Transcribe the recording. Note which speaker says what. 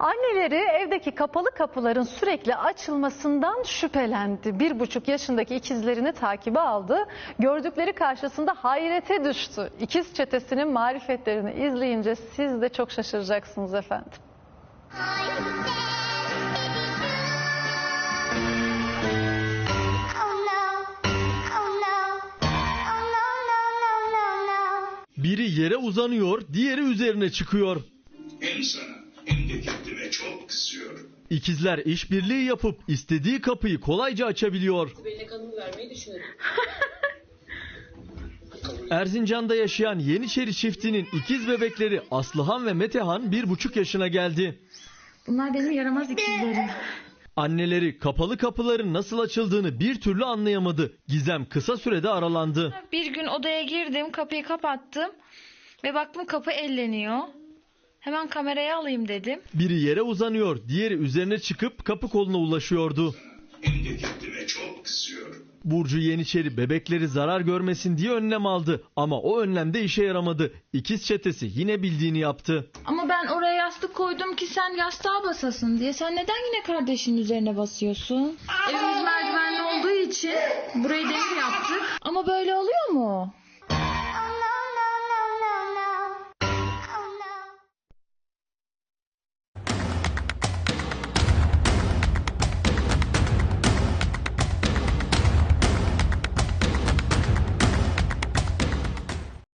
Speaker 1: Anneleri evdeki kapalı kapıların sürekli açılmasından şüphelendi. Bir buçuk yaşındaki ikizlerini takibe aldı. Gördükleri karşısında hayrete düştü. İkiz çetesinin marifetlerini izleyince siz de çok şaşıracaksınız efendim.
Speaker 2: Biri yere uzanıyor, diğeri üzerine çıkıyor.
Speaker 3: Hem sana hem de kendime çok kızıyorum.
Speaker 2: İkizler işbirliği yapıp istediği kapıyı kolayca açabiliyor.
Speaker 4: Bellek Hanım'ı vermeyi düşünüyorum.
Speaker 2: Erzincan'da yaşayan Yeniçeri çiftinin ikiz bebekleri Aslıhan ve Metehan bir buçuk yaşına geldi.
Speaker 5: Bunlar benim yaramaz ikizlerim.
Speaker 2: Anneleri kapalı kapıların nasıl açıldığını bir türlü anlayamadı. Gizem kısa sürede aralandı.
Speaker 5: Bir gün odaya girdim, kapıyı kapattım ve baktım kapı elleniyor. Hemen kameraya alayım dedim.
Speaker 2: Biri yere uzanıyor, diğeri üzerine çıkıp kapı koluna ulaşıyordu.
Speaker 3: De kendime çok kızıyorum.
Speaker 2: Burcu Yeniçeri bebekleri zarar görmesin diye önlem aldı. Ama o önlem de işe yaramadı. İkiz çetesi yine bildiğini yaptı.
Speaker 5: Ama ben oraya yastık koydum ki sen yastığa basasın diye. Sen neden yine kardeşinin üzerine basıyorsun? Evimiz merdivenli olduğu için burayı demir yaptık. Ama böyle oluyor mu?